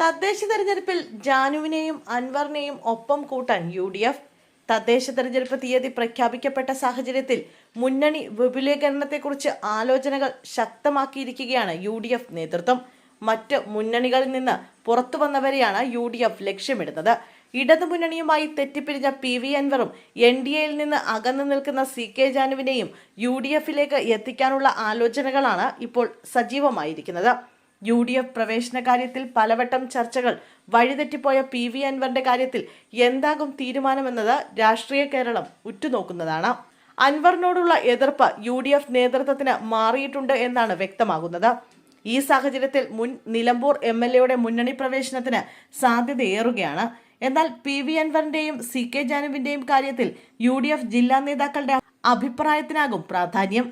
തദ്ദേശ തെരഞ്ഞെടുപ്പിൽ ജാനുവിനെയും അൻവറിനെയും ഒപ്പം കൂട്ടാൻ യു ഡി എഫ് തദ്ദേശ തെരഞ്ഞെടുപ്പ് തീയതി പ്രഖ്യാപിക്കപ്പെട്ട സാഹചര്യത്തിൽ മുന്നണി വിപുലീകരണത്തെക്കുറിച്ച് ആലോചനകൾ ശക്തമാക്കിയിരിക്കുകയാണ് യു ഡി എഫ് നേതൃത്വം. മറ്റ് മുന്നണികളിൽ നിന്ന് പുറത്തു വന്നവരെയാണ് യു ഡി എഫ് ലക്ഷ്യമിടുന്നത് ഇടതുമുന്നണിയുമായി തെറ്റിപ്പിരിഞ്ഞ പി വി അൻവറും എൻ ഡി എയിൽ നിന്ന് അകന്നു നിൽക്കുന്ന സി കെ ജാനുവിനെയും യു ഡി എഫിലേക്ക് എത്തിക്കാനുള്ള ആലോചനകളാണ് ഇപ്പോൾ സജീവമായിരിക്കുന്നത്. യു ഡി എഫ് പ്രവേശന കാര്യത്തിൽ പലവട്ടം ചർച്ചകൾ. വഴിതെറ്റിപ്പോയ പി വി അൻവറിന്റെ കാര്യത്തിൽ എന്താകും തീരുമാനമെന്നത് രാഷ്ട്രീയ കേരളം ഉറ്റുനോക്കുന്നതാണ്. അൻവറിനോടുള്ള എതിർപ്പ് യു ഡി എഫ് നേതൃത്വത്തിന് മാറിയിട്ടുണ്ട് എന്നാണ് വ്യക്തമാകുന്നത്. ഈ സാഹചര്യത്തിൽ മുൻ നിലമ്പൂർ എം എൽ എയുടെ മുന്നണി പ്രവേശനത്തിന് സാധ്യതയേറുകയാണ്. എന്നാൽ പി വി അൻവറിന്റെയും സി കെ ജാനുവിന്റെയും കാര്യത്തിൽ യു ഡി എഫ് ജില്ലാ നേതാക്കളുടെ അഭിപ്രായത്തിനാകും പ്രാധാന്യം.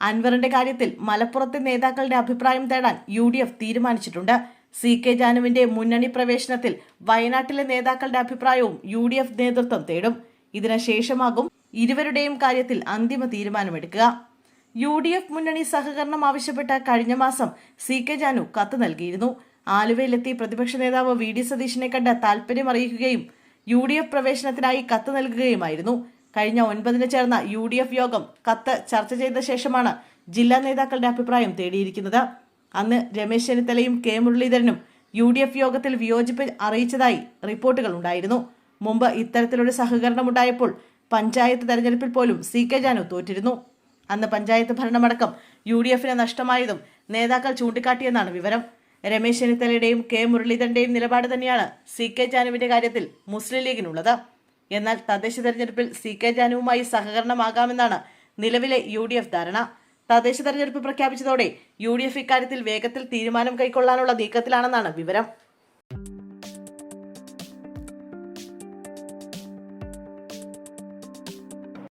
അൻവറിന്റെ കാര്യത്തിൽ മലപ്പുറത്തെ നേതാക്കളുടെ അഭിപ്രായം തേടാൻ യു ഡി എഫ് തീരുമാനിച്ചിട്ടുണ്ട്. സി കെ ജാനുവിന്റെ മുന്നണി പ്രവേശനത്തിൽ വയനാട്ടിലെ നേതാക്കളുടെ അഭിപ്രായവും യു ഡി എഫ് നേതൃത്വം തേടും. ഇതിനുശേഷമാകും ഇരുവരുടെയും കാര്യത്തിൽ അന്തിമ തീരുമാനമെടുക്കുക. യു ഡി എഫ് മുന്നണി സഹകരണം ആവശ്യപ്പെട്ട കഴിഞ്ഞ മാസം സി കെ ജാനു കത്ത് നൽകിയിരുന്നു. ആലുവയിലെത്തി പ്രതിപക്ഷ നേതാവ് വി ഡി സതീശിനെ കണ്ട് താൽപര്യം അറിയിക്കുകയും യു ഡി എഫ് പ്രവേശനത്തിനായി കത്ത് നൽകുകയുമായിരുന്നു. കഴിഞ്ഞ ഒൻപതിന് ചേർന്ന യു ഡി എഫ് യോഗം കത്ത് ചർച്ച ചെയ്ത ശേഷമാണ് ജില്ലാ നേതാക്കളുടെ അഭിപ്രായം തേടിയിരിക്കുന്നത്. അന്ന് രമേശ് ചെന്നിത്തലയും കെ മുരളീധരനും യു ഡി എഫ് യോഗത്തിൽ വിയോജിപ്പ് അറിയിച്ചതായി റിപ്പോർട്ടുകൾ ഉണ്ടായിരുന്നു. മുമ്പ് ഇത്തരത്തിലൊരു സഹകരണമുണ്ടായപ്പോൾ പഞ്ചായത്ത് തെരഞ്ഞെടുപ്പിൽ പോലും സി കെ ജാനു തോറ്റിരുന്നു. അന്ന് പഞ്ചായത്ത് ഭരണമടക്കം യു ഡി എഫിന് നഷ്ടമായതും നേതാക്കൾ ചൂണ്ടിക്കാട്ടിയെന്നാണ് വിവരം. രമേശ് ചെന്നിത്തലയുടെയും കെ മുരളീധരന്റെയും നിലപാട് തന്നെയാണ് സി കെ ജാനുവിന്റെ കാര്യത്തിൽ മുസ്ലിം ലീഗിനുള്ളത്. എന്നാൽ തദ്ദേശ തെരഞ്ഞെടുപ്പിൽ സി കെ ജാനുവുമായി സഹകരണമാകാമെന്നാണ് നിലവിലെ യു ഡി എഫ് ധാരണ. തദ്ദേശ തെരഞ്ഞെടുപ്പ് പ്രഖ്യാപിച്ചതോടെ യു ഡി എഫ് ഇക്കാര്യത്തിൽ വേഗത്തിൽ തീരുമാനം കൈക്കൊള്ളാനുള്ള നീക്കത്തിലാണെന്നാണ് വിവരം.